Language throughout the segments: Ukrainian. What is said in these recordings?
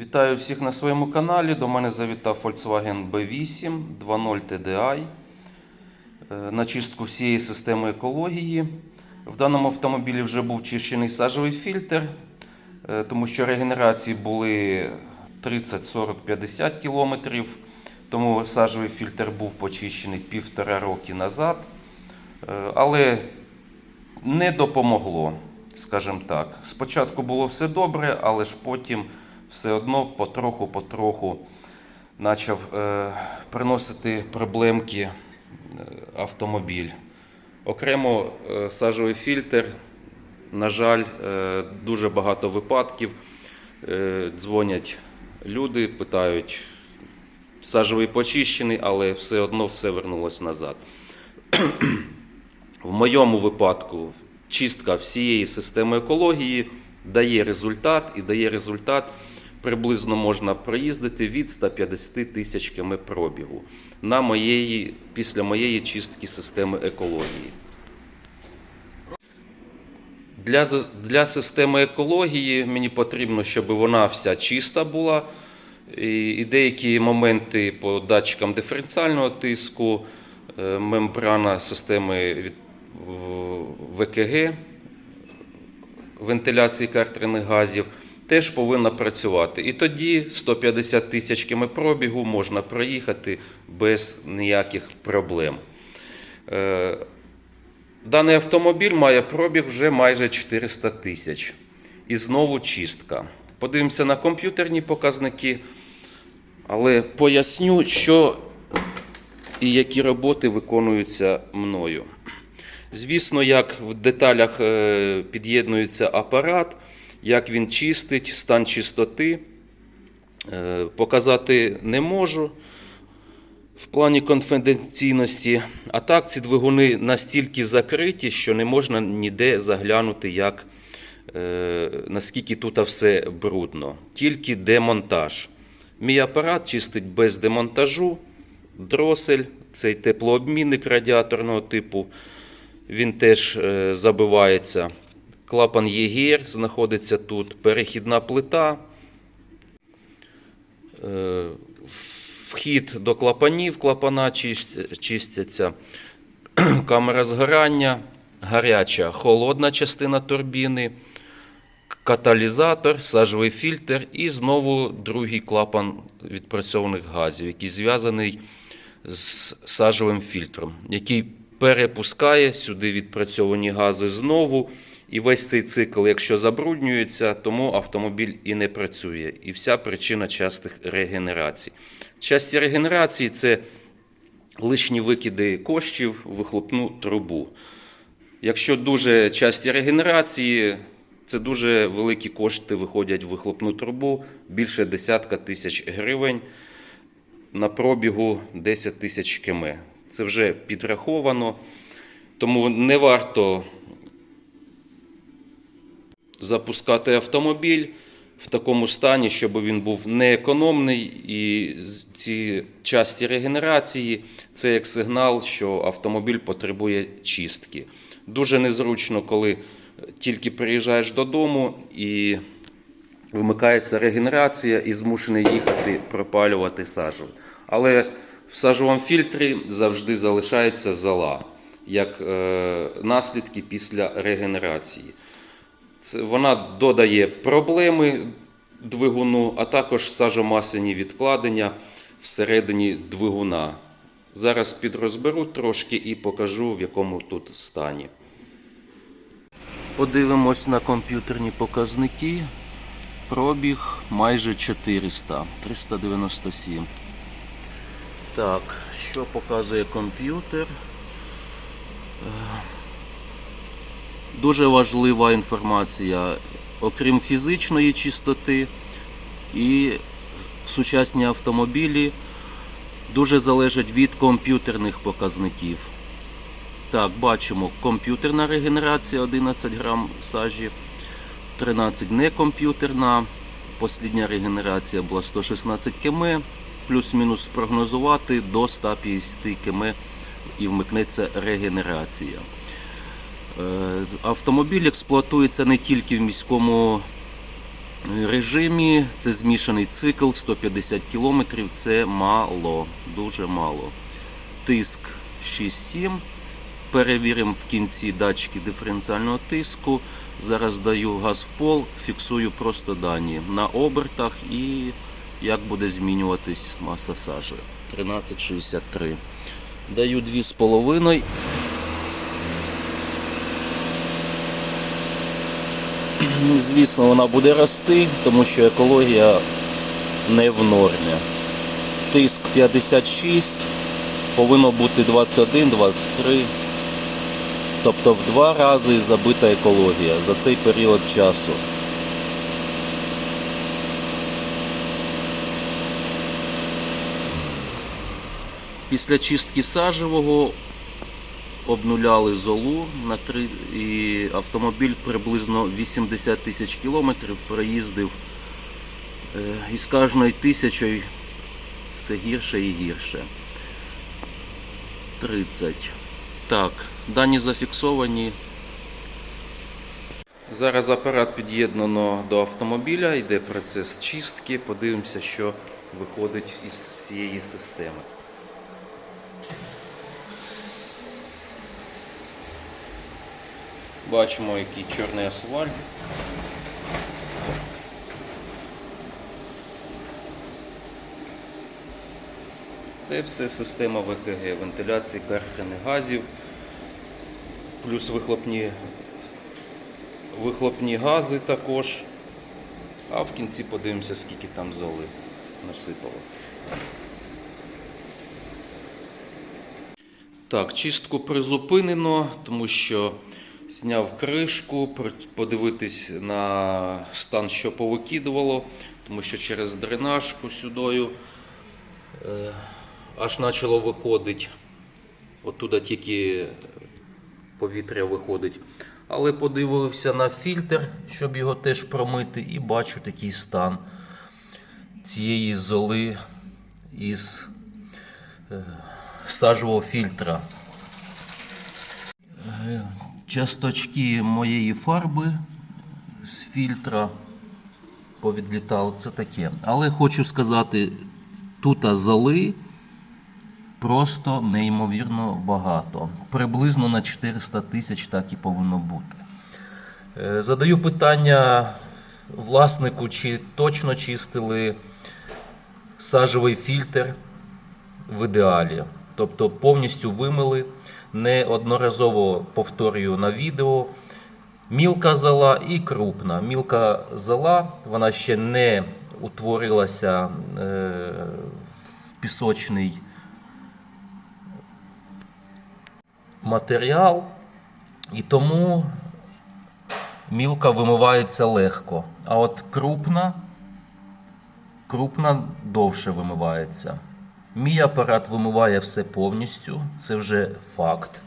Вітаю всіх на своєму каналі. До мене завітав Volkswagen B8 2.0 TDI на чистку всієї системи екології. В даному автомобілі вже був чищений сажовий фільтр, е, тому що регенерації були 30, 40, 50 кілометрів. Тому сажовий фільтр був почищений півтора роки назад. Е, Але не допомогло, скажімо так. Спочатку було все добре, але ж потім все одно потроху-потроху почав е, приносити проблемки е, автомобіль. Окремо е, сажовий фільтр, на жаль, е, дуже багато випадків. Е, дзвонять люди, питають, сажовий почищений, але все одно все вернулось назад. В моєму випадку чистка всієї системи екології дає результат і дає результат. Приблизно можна проїздити від 150 тисяч км пробігу на моєї, після моєї чистки системи екології. Для, для системи екології мені потрібно, щоб вона вся чиста була. І, і деякі моменти по датчикам диференціального тиску, е, мембрана системи від ВКГ, вентиляції картерних газів, теж повинна працювати. І тоді 150 тисяч пробігу можна проїхати без ніяких проблем. Е, Даний автомобіль має пробіг вже майже 400 тисяч. І знову чистка. Подивимося на комп'ютерні показники, але поясню, що і які роботи виконуються мною. Звісно, як в деталях е, під'єднується апарат, як він чистить, стан чистоти, е, показати не можу в плані конфіденційності. А так, ці двигуни настільки закриті, що не можна ніде заглянути, як, е, наскільки тут все брудно. Тільки демонтаж. Мій апарат чистить без демонтажу. Дросель, цей теплообмінник радіаторного типу, він теж е, забивається. Клапан ЄГР знаходиться тут, перехідна плита. Е, Вхід до клапанів, клапана чистяться, камера згорання, гаряча холодна частина турбіни, каталізатор, сажовий фільтр і знову другий клапан відпрацьованих газів, який зв'язаний з сажовим фільтром, який перепускає сюди відпрацьовані гази знову. І весь цей цикл, якщо забруднюється, тому автомобіль і не працює. І вся причина частих регенерацій. Часті регенерації це лишні викиди коштів в вихлопну трубу. Якщо дуже часті регенерації, це дуже великі кошти виходять в вихлопну трубу, більше десятка тисяч гривень на пробігу 10 тисяч км. Це вже підраховано, тому не варто запускати автомобіль в такому стані, щоб він був неекономний, і ці часті регенерації це як сигнал, що автомобіль потребує чистки. Дуже незручно, коли тільки приїжджаєш додому і вимикається регенерація і змушений їхати пропалювати сажу. Але в сажовому фільтрі завжди залишається зола, як е, наслідки після регенерації. Вона додає проблеми двигуну, а також сажомасляні відкладення всередині двигуна. Зараз підрозберу трошки і покажу, в якому тут стані. Подивимось на комп'ютерні показники. Пробіг майже 400, 397. Так, що показує комп'ютер? Дуже важлива інформація. Окрім фізичної чистоти і сучасні автомобілі дуже залежать від комп'ютерних показників. Так, бачимо, комп'ютерна регенерація 11 грам сажі, 13 некомп'ютерна. Послідня регенерація була 116 км, плюс-мінус спрогнозувати до 150 км і вмикнеться регенерація. Е, Автомобіль експлуатується не тільки в міському режимі. Це змішаний цикл 150 км. Це мало, дуже мало. Тиск 6-7. Перевіримо в кінці датчики диференціального тиску. Зараз даю газ в пол, фіксую просто дані на обертах і як буде змінюватись маса сажі. 13,63. Даю 2,5. Звісно, вона буде рости, тому що екологія не в нормі. Тиск 56, повинно бути 21-23. Тобто в два рази забита екологія за цей період часу. Після чистки сажевого обнуляли золу на три, і автомобіль приблизно 80 тисяч кілометрів проїздив. Е, І з кожною тисячою все гірше і гірше. 30. Так, дані зафіксовані. Зараз апарат під'єднано до автомобіля, йде процес чистки. Подивимося, що виходить із цієї системи. Бачимо, який чорний асфальт. Це все система ВКГ, вентиляції картерних газів, плюс вихлопні, вихлопні гази також. А в кінці подивимося, скільки там золи насипало. Так, чистку призупинено, тому що зняв кришку, подивитись на стан, що повикидувало, тому що через дренажку сюдою е, аж почало виходити. Оттуда тільки повітря виходить. Але подивився на фільтр, щоб його теж промити, і бачу такий стан цієї золи із е, сажового фільтра. Часточки моєї фарби з фільтра повідлітали. Це таке. Але хочу сказати, тут золи просто неймовірно багато. Приблизно на 400 тисяч так і повинно бути. Е, Задаю питання власнику, чи точно чистили сажевий фільтр в ідеалі. Тобто повністю вимили, неодноразово повторюю на відео. Мілка зола і крупна. Мілка зола, вона ще не утворилася е, в пісочний матеріал, і тому мілка вимивається легко. А от крупна, крупна довше вимивається. Мій апарат вимиває все повністю, це вже факт.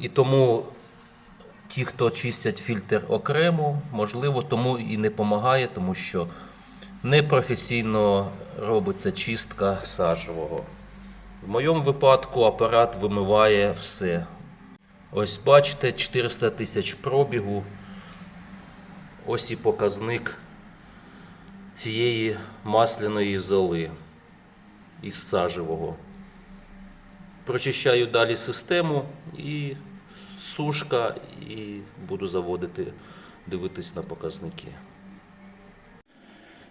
І тому ті, хто чистять фільтр окремо, можливо, тому і не допомагає, тому що непрофесійно робиться чистка сажевого. В моєму випадку апарат вимиває все. Ось бачите, 400 тисяч пробігу. Ось і показник цієї масляної золи із сажевого. Прочищаю далі систему і сушка, і буду заводити, дивитись на показники.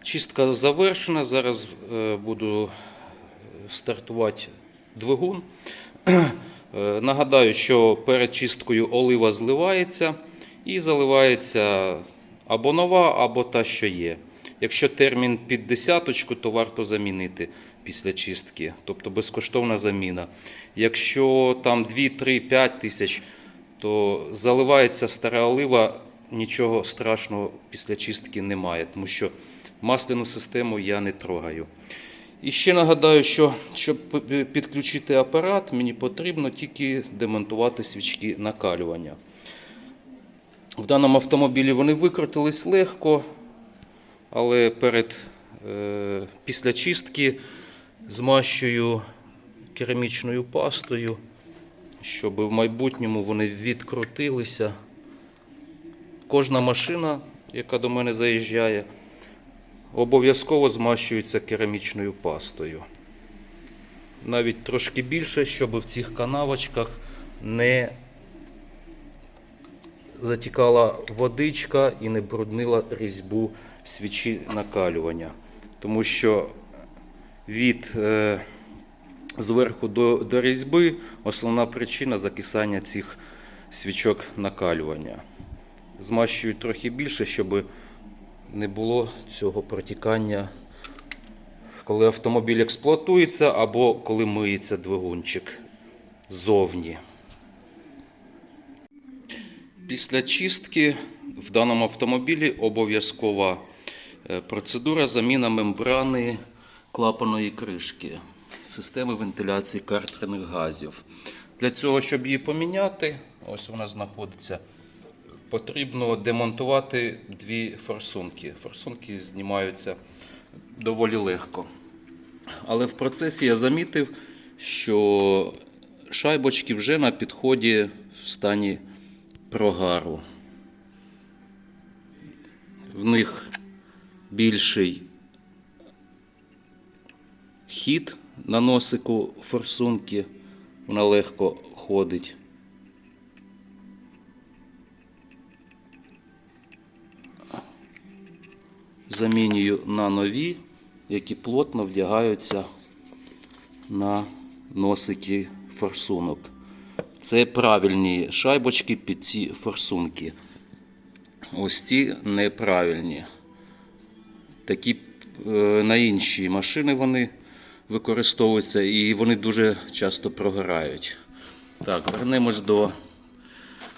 Чистка завершена. Зараз е, буду стартувати двигун. Е, Нагадаю, що перед чисткою олива зливається і заливається або нова, або та, що є. Якщо термін під десяточку, то варто замінити після чистки, тобто безкоштовна заміна. Якщо там 2, 3, 5 тисяч, то заливається стара олива, нічого страшного після чистки немає, тому що масляну систему я не трогаю. І ще нагадаю, що щоб підключити апарат, мені потрібно тільки демонтувати свічки накалювання. В даному автомобілі вони викрутились легко, але перед, е, після чистки змащую керамічною пастою, щоб в майбутньому вони відкрутилися. Кожна машина, яка до мене заїжджає, обов'язково змащується керамічною пастою. Навіть трошки більше, щоб в цих канавочках не затікала водичка і не бруднила різьбу свічі накалювання. Тому що від е, зверху до, до різьби основна причина закисання цих свічок накалювання. Змащую трохи більше, щоб не було цього протікання, коли автомобіль експлуатується або коли миється двигунчик ззовні. Після чистки в даному автомобілі обов'язкова е, процедура заміна мембрани клапаної кришки системи вентиляції картерних газів. Для цього, щоб її поміняти, ось вона знаходиться, потрібно демонтувати дві форсунки. Форсунки знімаються доволі легко. Але в процесі я замітив, що шайбочки вже на підході в стані прогару. В них більший хід на носику форсунки, вона легко ходить. Замінюю на нові, які плотно вдягаються на носики форсунок. Це правильні шайбочки під ці форсунки. Ось ці неправильні. Такі е, на інші машини вони використовуються і вони дуже часто прогорають. Так, вернемось до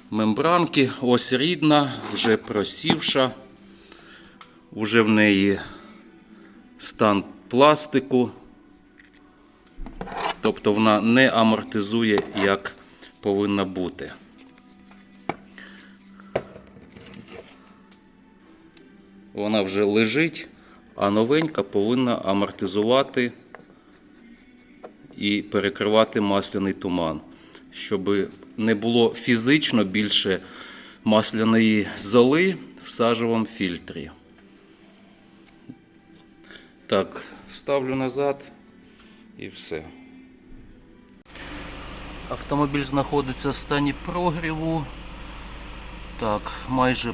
мембранки. Ось рідна, вже просівша. Уже в неї стан пластику. Тобто вона не амортизує, як повинна бути. Вона вже лежить, а новенька повинна амортизувати і перекривати масляний туман, щоб не було фізично більше масляної золи в сажевому фільтрі. Так, ставлю назад і все. Автомобіль знаходиться в стані прогріву. Так, майже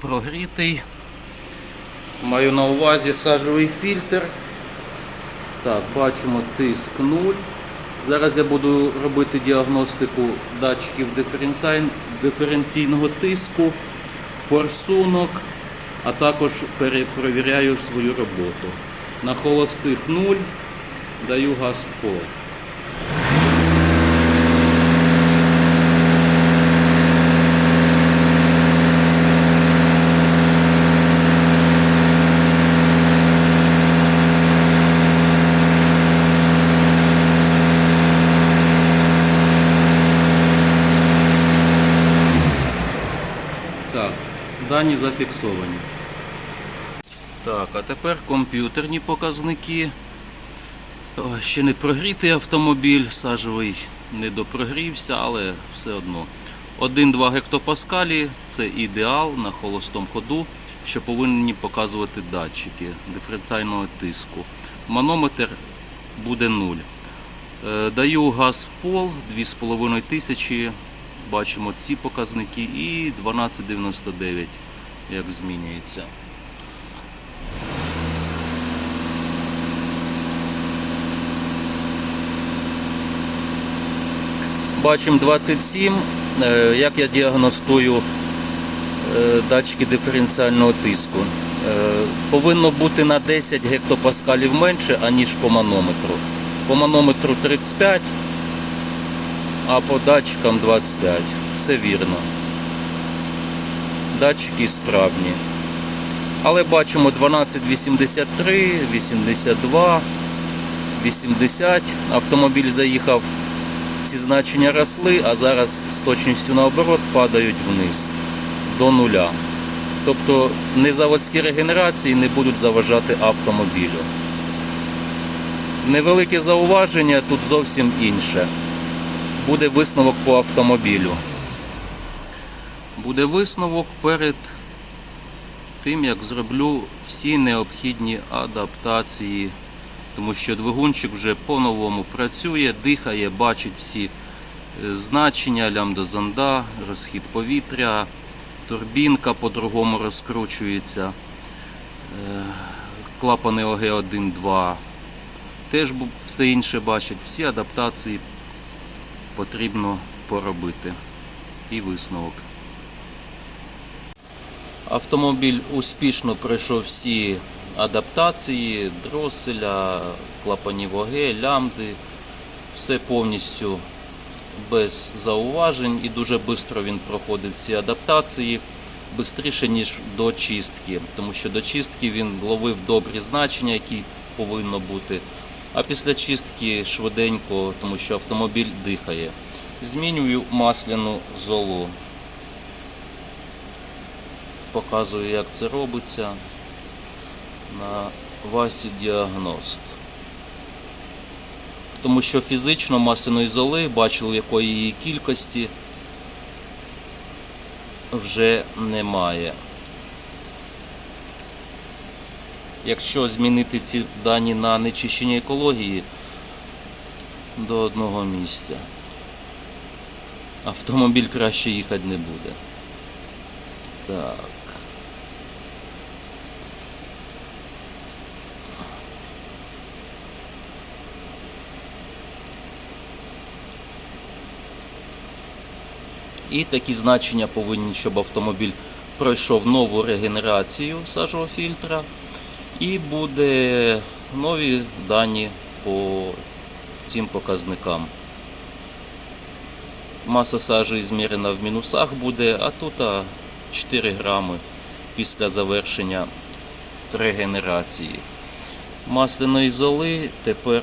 прогрітий. Маю на увазі сажовий фільтр. Так, бачимо тиск 0. Зараз я буду робити діагностику датчиків диференційного тиску, форсунок, а також перепровіряю свою роботу. На холостих 0 даю газ в пол. Так, дані зафіксовані. Так, а тепер комп'ютерні показники. Ще не прогрітий автомобіль, сажевий не допрогрівся, але все одно. 1-2 гектопаскалі це ідеал на холостому ходу, що повинні показувати датчики диференціального тиску. Манометр буде 0. Е, Даю газ в пол 2,5 тисячі. Бачимо ці показники і 12,99 як змінюється. Бачимо 27. Е, Як я діагностую е, датчики диференціального тиску? Е, Повинно бути на 10 гектопаскалів менше, аніж по манометру. По манометру 35, а по датчикам 25. Все вірно. Датчики справні. Але бачимо 12,83, 82, 80. Автомобіль заїхав ці значення росли, а зараз з точністю наоборот падають вниз до нуля. Тобто незаводські регенерації не будуть заважати автомобілю. Невелике зауваження тут зовсім інше. Буде висновок по автомобілю. Буде висновок перед тим, як зроблю всі необхідні адаптації, тому що двигунчик вже по-новому працює, дихає, бачить всі е, значення, лямбда зонда, розхід повітря, турбінка по-другому розкручується, е, клапани ОГ1, 2. Теж все інше бачить, всі адаптації потрібно поробити. І висновок. Автомобіль успішно пройшов всі адаптації, дроселя, клапанів ОГ, лямбди. Все повністю без зауважень і дуже швидко він проходив ці адаптації, швидше, ніж до чистки. Тому що до чистки він ловив добрі значення, які повинно бути. А після чистки швиденько, тому що автомобіль дихає. Змінюю масляну золу. Показую, як це робиться на Васі Діагност. Тому що фізично масляної золи, бачили, в якої її кількості вже немає. Якщо змінити ці дані на нечищення екології до одного місця, автомобіль краще їхати не буде. Так. І такі значення повинні, щоб автомобіль пройшов нову регенерацію сажового фільтра і буде нові дані по цим показникам. Маса сажі змірена в мінусах буде, а тут 4 грами після завершення регенерації. Масляної золи тепер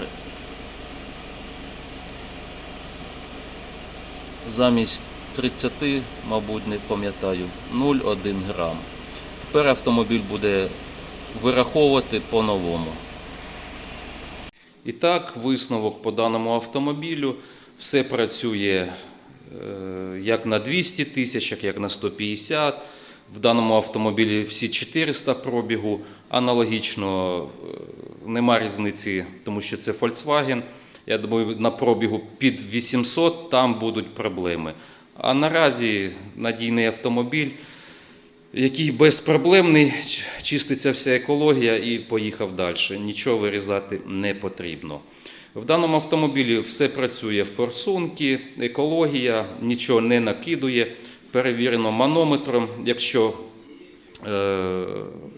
замість 30, мабуть, не пам'ятаю, 0,1 грам. Тепер автомобіль буде вираховувати по-новому. І так, висновок по даному автомобілю. Все працює е, як на 200 тисячах, як на 150. В даному автомобілі всі 400 пробігу. Аналогічно е, нема різниці, тому що це Volkswagen. Я думаю, на пробігу під 800 там будуть проблеми. А наразі надійний автомобіль, який безпроблемний, чиститься вся екологія і поїхав далі. Нічого вирізати не потрібно. В даному автомобілі все працює форсунки, екологія, нічого не накидує. Перевірено манометром. Якщо е,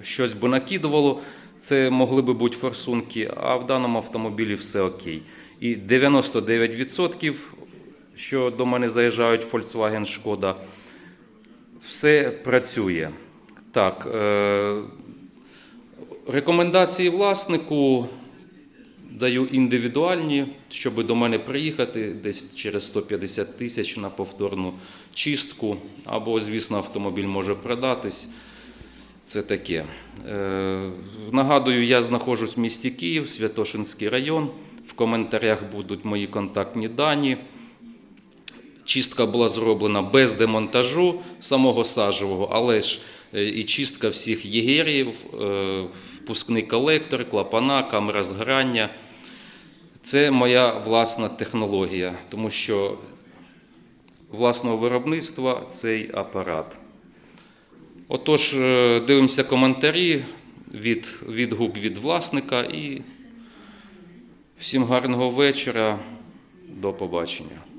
щось би накидувало, це могли би бути форсунки, а в даному автомобілі все окей. І 99%, що до мене заїжджають Volkswagen Шкода, все працює. Так, е, рекомендації власнику даю індивідуальні, щоб до мене приїхати десь через 150 тисяч на повторну чистку. Або, звісно, автомобіль може продатись. Це таке. Е, нагадую, я знаходжусь в місті Київ, Святошинський район. В коментарях будуть мої контактні дані. Чистка була зроблена без демонтажу самого сажевого, але ж е, і чистка всіх єгерів, е, впускний колектор, клапана, камера згорання. Це моя власна технологія, тому що власного виробництва цей апарат. Отож, е, дивимося коментарі, від, відгук від власника і всім гарного вечора. До побачення.